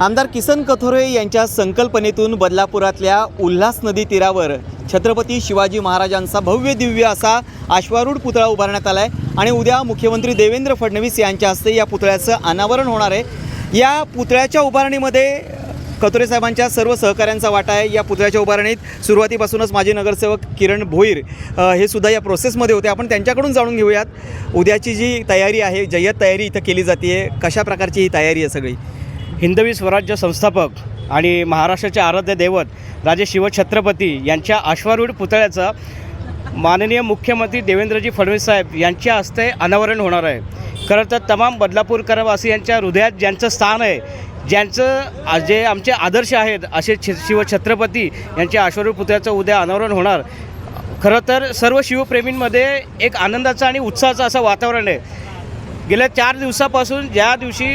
आमदार किसन कथोरे यांच्या संकल्पनेतून बदलापुरातल्या उल्हास नदी तीरावर छत्रपती शिवाजी महाराजांचा भव्य दिव्य असा अश्वारूढ पुतळा उभारण्यात आला आहे आणि उद्या मुख्यमंत्री देवेंद्र फडणवीस यांच्या हस्ते या पुतळ्याचं अनावरण होणार आहे. या पुतळ्याच्या उभारणीमध्ये कतोरे साहेबांच्या सर्व सहकाऱ्यांचा वाटा आहे. या पुतळ्याच्या उभारणीत सुरुवातीपासूनच माजी नगरसेवक किरण भोईर हे सुद्धा या प्रोसेसमध्ये होते. आपण त्यांच्याकडून जाणून घेऊयात. उद्याची जी तयारी आहे जय्यत तयारी इथं केली जाते कशा प्रकारची ही तयारी आहे सगळी? हिंदवी स्वराज्य संस्थापक आणि महाराष्ट्राचे आराध्य दैवत राजे शिवछत्रपती यांच्या अश्वारूढ पुतळ्याचं माननीय मुख्यमंत्री देवेंद्रजी फडणवीस साहेब यांच्या हस्ते अनावरण होणार आहे. खरं तर तमाम बदलापूरकरवासियांच्या हृदयात ज्यांचं स्थान आहे ज्यांचं जे आमचे आदर्श आहेत असे छ शिवछत्रपती यांच्या अश्वारूढ पुतळ्याचं उद्या अनावरण होणार. खरं तर सर्व शिवप्रेमींमध्ये एक आनंदाचं आणि उत्साहाचं असं वातावरण आहे. गेल्या चार दिवसापासून ज्या दिवशी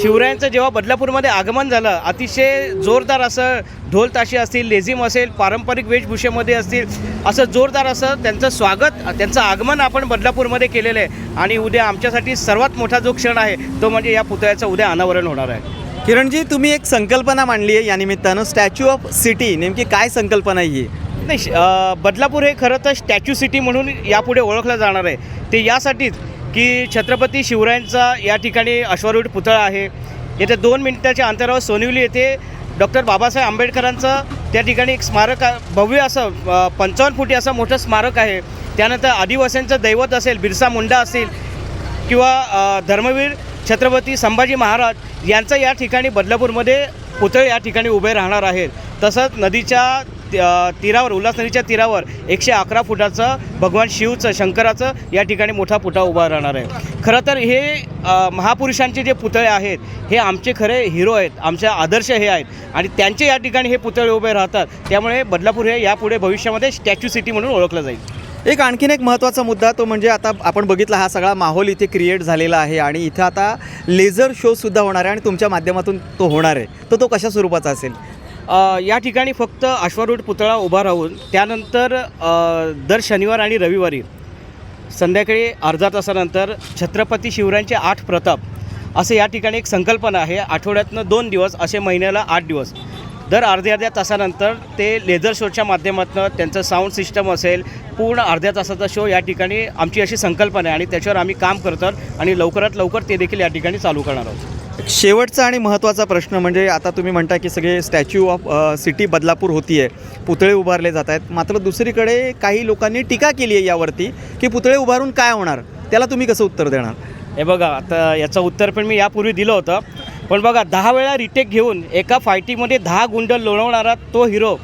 शिवरायांचं जेव्हा बदलापूरमध्ये आगमन झालं अतिशय जोरदार असं ढोल ताशी असतील लेझिम असेल पारंपरिक वेशभूषेमध्ये असतील असं जोरदार असं त्यांचं स्वागत त्यांचं आगमन आपण बदलापूरमध्ये केलेलं आहे. आणि उद्या आमच्यासाठी सर्वात मोठा जो क्षण आहे तो म्हणजे या पुतळ्याचं उद्या अनावरण होणार आहे. किरणजी तुम्ही एक संकल्पना मांडली आहे या निमित्तानं. स्टॅच्यू ऑफ सिटी नेमकी काय संकल्पना आहे ही? नाही बदलापूर हे खरं तर स्टॅच्यू सिटी म्हणून यापुढे ओळखलं जाणार आहे. ते यासाठीच की छत्रपती शिवरायांचा या ठिकाणी अश्वारूढ पुतळा आहे. येथे दोन मिनिटाच्या अंतरावर सोनिवली येथे डॉक्टर बाबासाहेब आंबेडकरांचं त्या ठिकाणी एक स्मारक भव्य असं पंचावन्न फुटी असं मोठं स्मारक आहे. त्यानंतर आदिवासींचं दैवत असेल बिरसा मुंडा असेल किंवा धर्मवीर छत्रपती संभाजी महाराज यांचं या ठिकाणी बदलापूरमध्ये पुतळे या ठिकाणी उभे राहणार आहेत. तसंच नदीच्या तीरावर उल्हास नदीच्या तीरावर एकशे अकरा फुटाचं भगवान शिवचं शंकराचं या ठिकाणी मोठा पुठा उभा राहणार आहे. खरं तर हे महापुरुषांचे जे पुतळे आहेत हे आमचे खरे हिरो आहेत आमचे आदर्श हे आहेत आणि त्यांचे या ठिकाणी हे पुतळे उभे राहतात. त्यामुळे बदलापूर हे यापुढे भविष्यामध्ये स्टॅच्यू सिटी म्हणून ओळखलं जाईल. एक आणखीन एक महत्त्वाचा मुद्दा तो म्हणजे आता आपण बघितला हा सगळा माहोल इथे क्रिएट झालेला आहे आणि इथं आता लेझर शोसुद्धा होणार आहे आणि तुमच्या माध्यमातून तो होणार आहे. तर तो कशा स्वरूपाचा असेल? या ठिकाणी फक्त अश्वारूढ पुतळा उभा राहून त्यानंतर दर शनिवार आणि रविवारी संध्याकाळी अर्धा तासानंतर छत्रपती शिवरायांचे आठ प्रताप असं या ठिकाणी एक संकल्पना आहे. आठवड्यातनं दोन दिवस असे महिन्याला आठ दिवस. दर अर्ध्या अर्ध्या तासानंतर ते लेझर शोच्या माध्यमातून त्यांचं साऊंड सिस्टम असेल पूर्ण अर्ध्या तासाचा शो या ठिकाणी आमची अशी संकल्पना आहे आणि त्याच्यावर आम्ही काम करतो आणि लवकरात लवकर ते देखील या ठिकाणी चालू करणार आहोत. शेवटचा आणि महत्त्वाचा प्रश्न म्हणजे आता तुम्ही म्हणता की सगळे स्टॅच्यू ऑफ सिटी बदलापूर होती आहे पुतळे उभारले जात आहेत मात्र दुसरीकडे काही लोकांनी टीका केली आहे यावरती की पुतळे उभारून काय होणार? त्याला तुम्ही कसं उत्तर देणार? हे बघा आता याचं उत्तर पण मी यापूर्वी दिलं होतं. पण बघा दहा वेळा रिटेक घेऊन एका फायटीमध्ये दहा गुंड लोळवणारा तो हिरो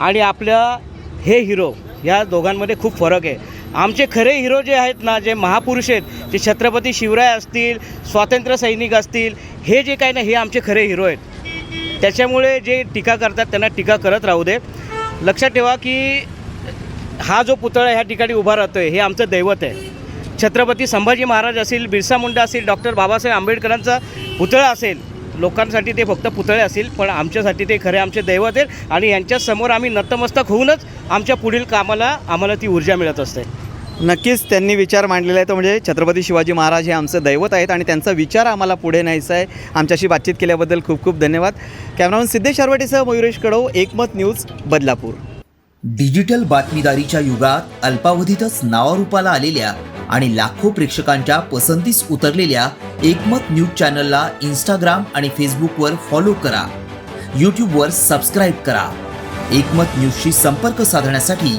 आणि आपल्या हे हिरो या दोघांमध्ये खूप फरक आहे. आमचे खरे हिरो जे आहेत ना जे महापुरुष आहेत ते छत्रपती शिवराय असतील स्वातंत्र्य सैनिक असतील हे जे काही ना हे आमचे खरे हिरो आहेत. त्याच्यामुळे जे टीका करतात त्यांना टीका करत राहू दे लक्षात ठेवा की हा जो पुतळा ह्या ठिकाणी उभा राहतो आहे हे आमचं दैवत आहे. छत्रपती संभाजी महाराज असेल बिरसा मुंडा असेल डॉक्टर बाबासाहेब आंबेडकरांचा पुतळा असेल लोकांसाठी ते फक्त पुतळे असतील पण आमच्यासाठी ते खरे आमचे दैवत आहेत आणि यांच्यासमोर आम्ही नतमस्तक होऊनच आमच्या पुढील कामाला आम्हाला ती ऊर्जा मिळत असते. नक्कीच त्यांनी विचार मांडलेला आहे. तो म्हणजे छत्रपती शिवाजी महाराज हे आमचं दैवत आहेत आणि त्यांचा विचार आम्हाला पुढे न्यायचा आहे. आमच्याशी बातचीत केल्याबद्दल खूप खूप धन्यवाद. कॅमेरामन सिद्धेश शर्वटेसह मयुरेश कडव एकमत न्यूज बदलापूर. डिजिटल बातमीदारीच्या युगात अल्पावधीतच नावारूपाला आलेल्या आणि लाखो प्रेक्षकांच्या पसंतीस उतरलेल्या एकमत न्यूज चॅनलला इंस्टाग्राम आणि फेसबुकवर फॉलो करा. यूट्यूबवर सबस्क्राईब करा. एकमत न्यूजशी संपर्क साधण्यासाठी